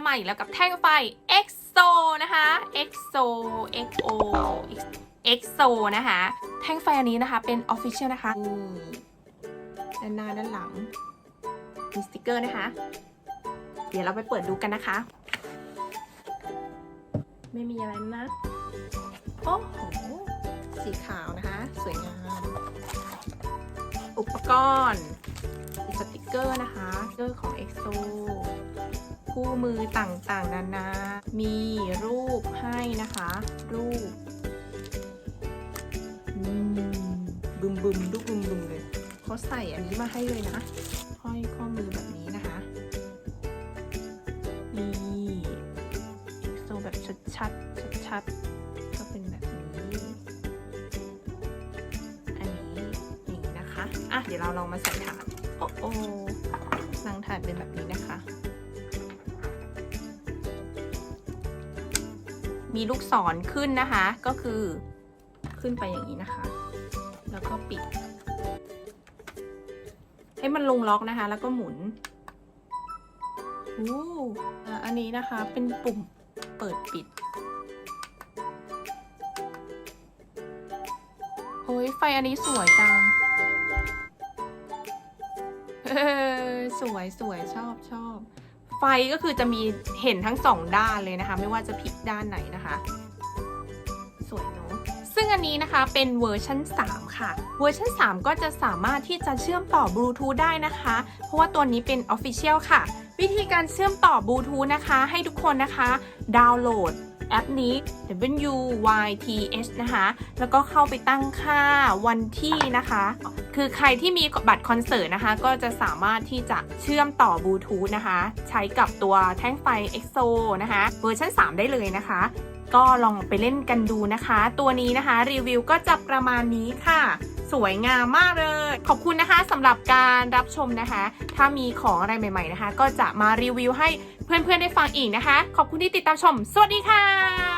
ใหม่แล้วกับแท่งไฟ EXO นะคะ EXO XO EXO นะคะ แท่งไฟอันนี้นะคะเป็น Official นะคะนี่ด้านหน้าด้านหลัง มีสติกเกอร์นะคะ เดี๋ยวเราไปเปิดดูกันนะคะ ไม่มีอะไรนะ โอ้โห สีขาวนะคะ สวยงาม อุปกรณ์มีสติกเกอร์นะคะสติกเกอร์ของ EXO คู่มือต่างๆ นานา มีรูปให้นะคะ รูปบึมบึมดุกบึมบึมเลยเขาใส่อันนี้มาให้เลยนะห้อยข้อมือแบบนี้นะคะ นี่ EXO แบบชัดชัดชัดๆก็เป็นแบบนี้ อันนี้อย่างนี้นะคะ อะเดี๋ยวเราลองมาใส่ถาด โอ้โอ้ลังถาดเป็นแบบนี้นะคะ มีลูกศรขึ้นนะคะ ก็คือขึ้นไปอย่างนี้นะคะ แล้วก็ปิด ให้มันลงล็อกนะคะ แล้วก็หมุนอู้อันนี้นะคะเป็นปุ่มเปิดปิด โอ้ยไฟอันนี้สวยจังสวยสวยชอบชอบ ไฟก็คือจะมีเห็นทั้งสองด้านเลยนะคะ ไม่ว่าจะพลิกด้านไหนนะคะ สวยเนาะซึ่งอันนี้นะคะเป็นเวอร์ชัน3 ค่ะ เวอร์ชัน3 ก็จะสามารถที่จะเชื่อมต่อบลูทูธได้นะคะ เพราะว่าตัวนี้เป็น Official ค่ะ วิธีการเชื่อมต่อบลูทูธนะคะ ให้ทุกคนนะคะ ดาวน์โหลด แอปนี้ W Y T H นะคะ แล้วก็เข้าไปตั้งค่าวันที่นะคะ คือใครที่มีบัตรคอนเสิร์ตนะคะ ก็จะสามารถที่จะเชื่อมต่อบลูทูธนะคะ ใช้กับตัวแท่งไฟ EXO นะคะ เวอร์ชัน3 ได้เลยนะคะ ก็ลองไปเล่นกันดูนะคะ ตัวนี้นะคะรีวิวก็จะประมาณนี้ค่ะ สวยงามมากเลย ขอบคุณนะคะสำหรับการรับชมนะคะ ถ้ามีของอะไรใหม่ ๆนะคะ ก็จะมารีวิวให้เพื่อนๆได้ฟังอีกนะคะ ขอบคุณที่ติดตามชม สวัสดีค่ะ